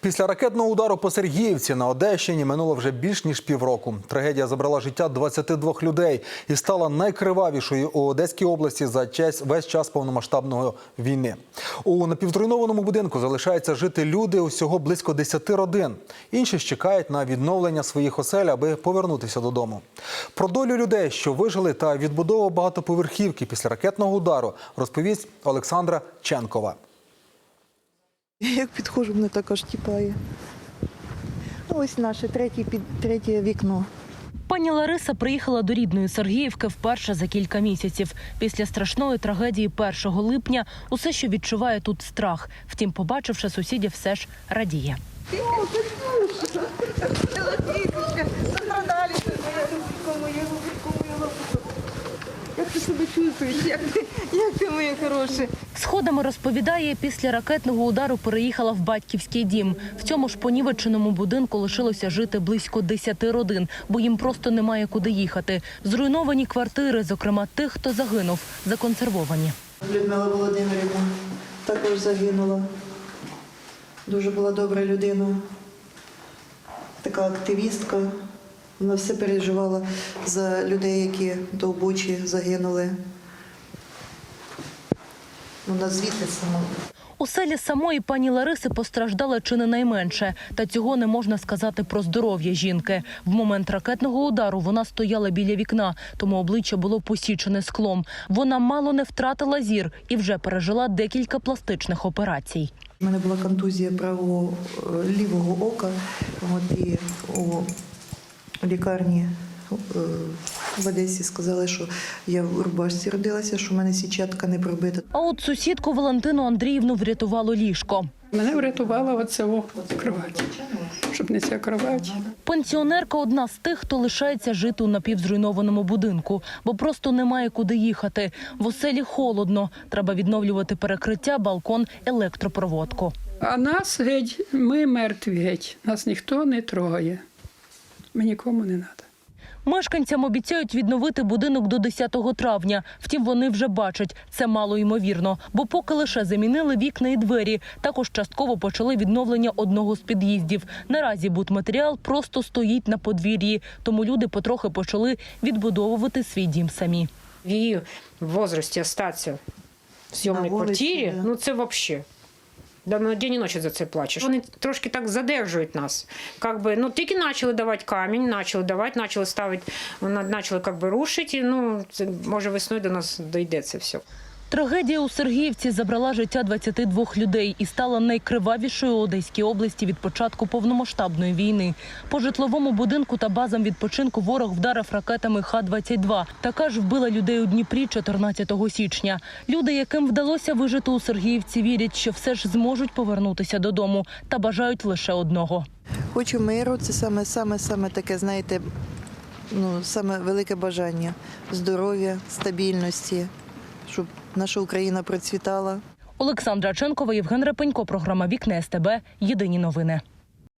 Після ракетного удару по Сергіївці на Одещині минуло вже більш ніж півроку. Трагедія забрала життя 22 людей і стала найкривавішою у Одеській області за час весь час повномасштабної війни. У напівтруйнованому будинку залишаються жити люди усього близько 10 родин. Інші ж чекають на відновлення своїх осель, аби повернутися додому. Про долю людей, що вижили, та відбудову багатоповерхівки після ракетного удару, розповість Олександра Ченкова. Я Як підходжу, мене також тіпає. Ну, Ось наше третє, під, третє вікно. Пані Лариса приїхала до рідної Сергіївки вперше за кілька місяців. Після страшної трагедії 1 липня усе, що відчуває тут страх. Втім, побачивши сусідів, все ж радіє. Як ти себе чувствуєш? Як ти, як ти моє хороше? Сходами розповідає, після ракетного удару переїхала в батьківський дім. В цьому ж понівеченому будинку лишилося жити близько 10 родин, бо їм просто немає куди їхати. Зруйновані квартири, зокрема тих, хто загинув, законсервовані. Людмила Володимирівна також загинула. Дуже була добра людина, така активістка. Вона все переживала за людей, які до Бучі загинули. Вона звідти сама. У селі самої пані Лариси постраждала чи не найменше, та цього не можна сказати про здоров'я жінки. В момент ракетного удару вона стояла біля вікна, тому обличчя було посічене склом. Вона мало не втратила зір і вже пережила декілька пластичних операцій. У мене була контузія правого е, лівого ока. От, і у лікарні е, в Одесі сказали, що я в рубашці родилася, що в мене сітчатка не пробита. А от сусідку Валентину Андріївну врятувало ліжко. Мене врятувала оце о, кровать, щоб не ця кровать. Пенсіонерка одна з тих, хто лишається жити у напівзруйнованому будинку, бо просто немає куди їхати. В оселі холодно. Треба відновлювати перекриття, балкон, електропроводку. А нас геть, ми мертві геть. Нас ніхто не трогає. Ми нікому не треба. Мешканцям обіцяють відновити будинок до 10 травня. Втім, вони вже бачать це мало ймовірно, бо поки лише замінили вікна і двері, також частково почали відновлення одного з під'їздів. Наразі будматеріал просто стоїть на подвір'ї, тому люди потрохи почали відбудовувати свій дім самі. в її возрасті остатися в зйомній квартирі, ну це взагалі. Да, день і ночі за це плачеш. Вони трошки так задержують нас. Как би, ну, тільки почали давати камінь, почали давати, почали ставити, почали как би, рушити. і, Ну, це, може, весною до нас дійде це все. Трагедія у Сергіївці забрала життя 22 людей і стала найкривавішою у Одеській області від початку повномасштабної війни. По житловому будинку та базам відпочинку ворог вдарив ракетами Х-22. Така ж вбила людей у Дніпрі 14 січня. Люди, яким вдалося вижити у Сергіївці, вірять, що все ж зможуть повернутися додому та бажають лише одного. Хочу миру, це саме, саме, саме таке, знаєте, ну, саме велике бажання здоров'я, стабільності, щоб наша Україна процвітала. Олександра Ченкова, Євген Репенько, програма Вікне СТБ. Єдині новини.